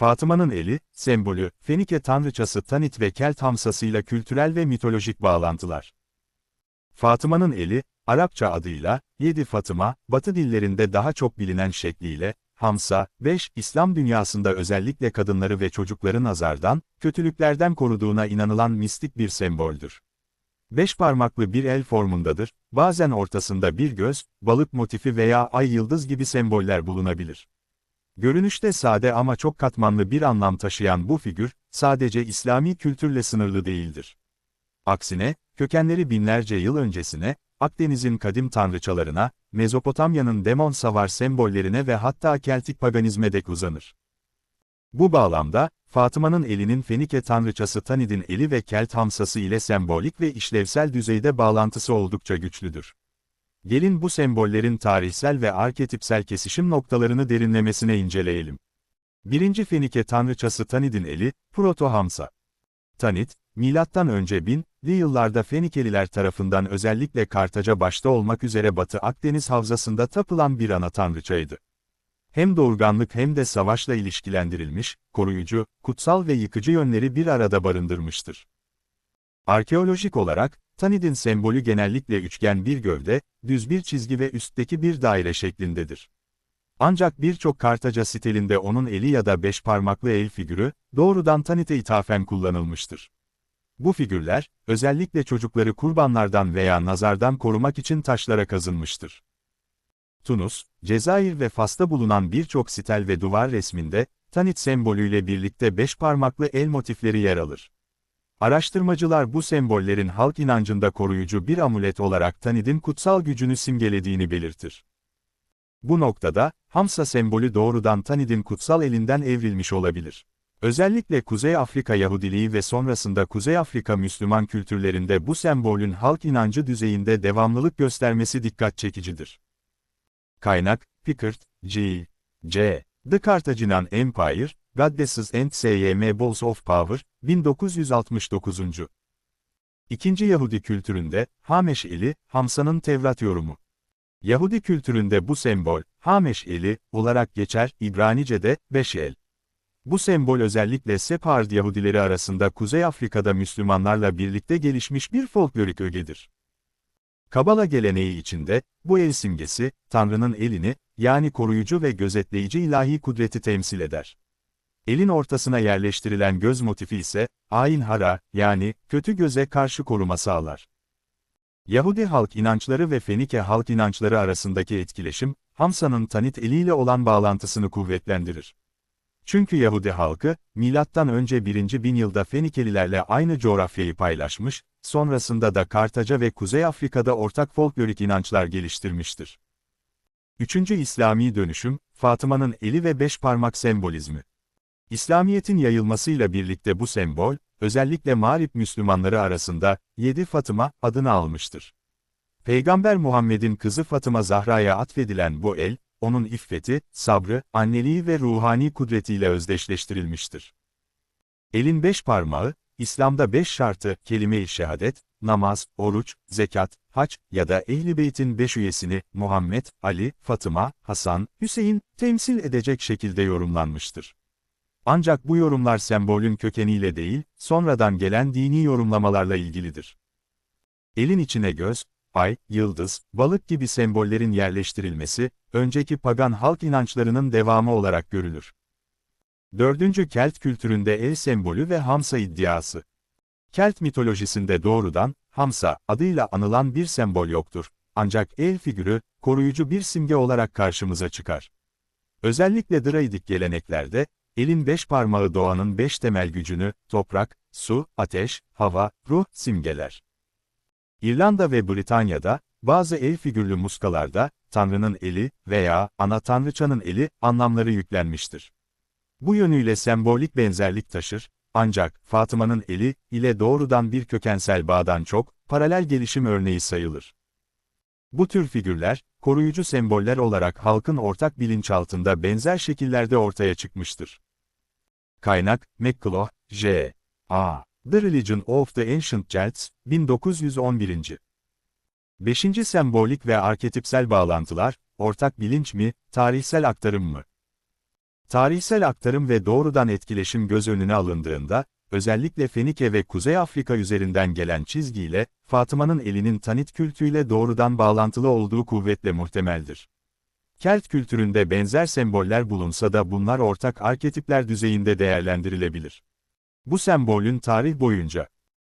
Fatıma'nın eli, sembolü, Fenike tanrıçası Tanit ve Kelt hamsasıyla kültürel ve mitolojik bağlantılar. Fatıma'nın eli, Arapça adıyla, Yedi Fatıma, Batı dillerinde daha çok bilinen şekliyle, Hamsa, 5, İslam dünyasında özellikle kadınları ve çocukları nazardan, kötülüklerden koruduğuna inanılan mistik bir semboldür. Beş parmaklı bir el formundadır, bazen ortasında bir göz, balık motifi veya ay yıldız gibi semboller bulunabilir. Görünüşte sade ama çok katmanlı bir anlam taşıyan bu figür, sadece İslami kültürle sınırlı değildir. Aksine, kökenleri binlerce yıl öncesine, Akdeniz'in kadim tanrıçalarına, Mezopotamya'nın demon savar sembollerine ve hatta Keltik paganizme dek uzanır. Bu bağlamda, Fatıma'nın elinin Fenike tanrıçası Tanid'in eli ve Kelt hamsası ile sembolik ve işlevsel düzeyde bağlantısı oldukça güçlüdür. Gelin bu sembollerin tarihsel ve arketipsel kesişim noktalarını derinlemesine inceleyelim. 1. Fenike tanrıçası Tanid'in eli, Proto-Hamsa. Tanit, milattan önce 1000'li yıllarda Fenikeliler tarafından özellikle Kartaca başta olmak üzere Batı Akdeniz havzasında tapılan bir ana tanrıçaydı. Hem doğurganlık hem de savaşla ilişkilendirilmiş, koruyucu, kutsal ve yıkıcı yönleri bir arada barındırmıştır. Arkeolojik olarak, Tanid'in sembolü genellikle üçgen bir gövde, düz bir çizgi ve üstteki bir daire şeklindedir. Ancak birçok Kartaca stilinde onun eli ya da beş parmaklı el figürü, doğrudan Tanit'e ithafen kullanılmıştır. Bu figürler, özellikle çocukları kurbanlardan veya nazardan korumak için taşlara kazınmıştır. Tunus, Cezayir ve Fas'ta bulunan birçok stel ve duvar resminde, Tanit sembolüyle birlikte beş parmaklı el motifleri yer alır. Araştırmacılar bu sembollerin halk inancında koruyucu bir amulet olarak Tanit'in kutsal gücünü simgelediğini belirtir. Bu noktada, Hamsa sembolü doğrudan Tanid'in kutsal elinden evrilmiş olabilir. Özellikle Kuzey Afrika Yahudiliği ve sonrasında Kuzey Afrika Müslüman kültürlerinde bu sembolün halk inancı düzeyinde devamlılık göstermesi dikkat çekicidir. Kaynak, Pickard, G. C. The Carthaginian Empire, Goddesses and S.Y.M. Balls of Power, 1969. İkinci Yahudi kültüründe, Hameş eli, Hamsa'nın Tevrat yorumu. Yahudi kültüründe bu sembol, Hameş eli, olarak geçer, İbranice'de, beş el. Bu sembol özellikle Separd Yahudileri arasında Kuzey Afrika'da Müslümanlarla birlikte gelişmiş bir folklorik ögedir. Kabala geleneği içinde, bu el simgesi, Tanrı'nın elini, yani koruyucu ve gözetleyici ilahi kudreti temsil eder. Elin ortasına yerleştirilen göz motifi ise, ayin hara, yani, kötü göze karşı koruma sağlar. Yahudi halk inançları ve Fenike halk inançları arasındaki etkileşim, Hamsa'nın Tanit eliyle olan bağlantısını kuvvetlendirir. Çünkü Yahudi halkı, milattan önce 1. bin yılda Fenikelilerle aynı coğrafyayı paylaşmış, sonrasında da Kartaca ve Kuzey Afrika'da ortak folklorik inançlar geliştirmiştir. Üçüncü İslami dönüşüm, Fatıma'nın eli ve beş parmak sembolizmi. İslamiyet'in yayılmasıyla birlikte bu sembol, özellikle Mağrip Müslümanları arasında, Yedi Fatıma adını almıştır. Peygamber Muhammed'in kızı Fatıma Zahra'ya atfedilen bu el, onun iffeti, sabrı, anneliği ve ruhani kudretiyle özdeşleştirilmiştir. Elin beş parmağı, İslam'da beş şartı, kelime-i şehadet, namaz, oruç, zekat, hac ya da Ehl-i Beyt'in beş üyesini, Muhammed, Ali, Fatıma, Hasan, Hüseyin, temsil edecek şekilde yorumlanmıştır. Ancak bu yorumlar sembolün kökeniyle değil, sonradan gelen dini yorumlamalarla ilgilidir. Elin içine göz, ay, yıldız, balık gibi sembollerin yerleştirilmesi, önceki pagan halk inançlarının devamı olarak görülür. Dördüncü Kelt kültüründe el sembolü ve Hamsa iddiası. Kelt mitolojisinde doğrudan, Hamsa, adıyla anılan bir sembol yoktur. Ancak el figürü, koruyucu bir simge olarak karşımıza çıkar. Özellikle Draidik geleneklerde, elin beş parmağı doğanın beş temel gücünü, toprak, su, ateş, hava, ruh, simgeler. İrlanda ve Britanya'da, bazı el figürlü muskalarda, Tanrı'nın eli veya ana tanrıçanın eli anlamları yüklenmiştir. Bu yönüyle sembolik benzerlik taşır, ancak Fatıma'nın eli ile doğrudan bir kökensel bağdan çok, paralel gelişim örneği sayılır. Bu tür figürler, koruyucu semboller olarak halkın ortak bilinçaltında benzer şekillerde ortaya çıkmıştır. Kaynak, McCullough, J. A. The Religion of the Ancient Celts, 1911. Beşinci sembolik ve arketipsel bağlantılar, ortak bilinç mi, tarihsel aktarım mı? Tarihsel aktarım ve doğrudan etkileşim göz önüne alındığında, özellikle Fenike ve Kuzey Afrika üzerinden gelen çizgiyle, Fatıma'nın elinin Tanit kültüyle doğrudan bağlantılı olduğu kuvvetle muhtemeldir. Kelt kültüründe benzer semboller bulunsa da bunlar ortak arketipler düzeyinde değerlendirilebilir. Bu sembolün tarih boyunca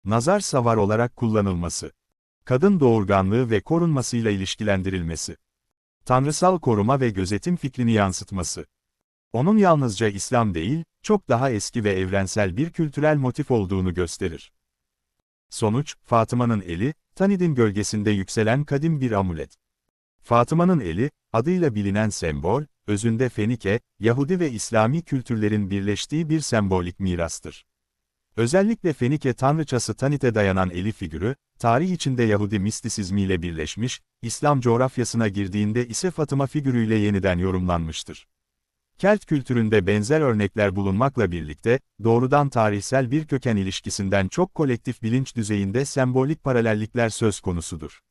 nazar savar olarak kullanılması, kadın doğurganlığı ve korunmasıyla ilişkilendirilmesi, tanrısal koruma ve gözetim fikrini yansıtması, onun yalnızca İslam değil, çok daha eski ve evrensel bir kültürel motif olduğunu gösterir. Sonuç, Fatıma'nın eli, Tanid'in gölgesinde yükselen kadim bir amulet. Fatıma'nın eli, adıyla bilinen sembol, özünde Fenike, Yahudi ve İslami kültürlerin birleştiği bir sembolik mirastır. Özellikle Fenike tanrıçası Tanit'e dayanan eli figürü, tarih içinde Yahudi mistisizmiyle birleşmiş, İslam coğrafyasına girdiğinde ise Fatıma figürüyle yeniden yorumlanmıştır. Kelt kültüründe benzer örnekler bulunmakla birlikte, doğrudan tarihsel bir köken ilişkisinden çok kolektif bilinç düzeyinde sembolik paralellikler söz konusudur.